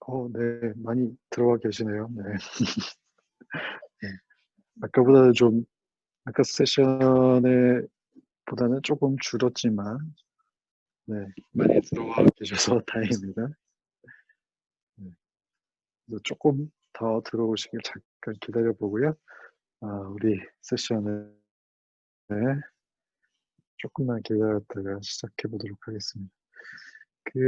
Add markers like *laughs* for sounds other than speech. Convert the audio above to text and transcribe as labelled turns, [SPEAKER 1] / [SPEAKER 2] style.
[SPEAKER 1] 어 네. 많이 들어와 계시네요. 네. *laughs* 네. 아까보다는 좀 아까 세션에 보다는 쪼금 줄었지만 네 많이 들어와 계셔서 *laughs* 다행입니다. 네. 쪼끔 더 들어오시길 잠깐 기다려 보고요. 아 우리 세션을 네. 쪼끔만 기다렸다가 시작해 보도록 하겠습니다. 그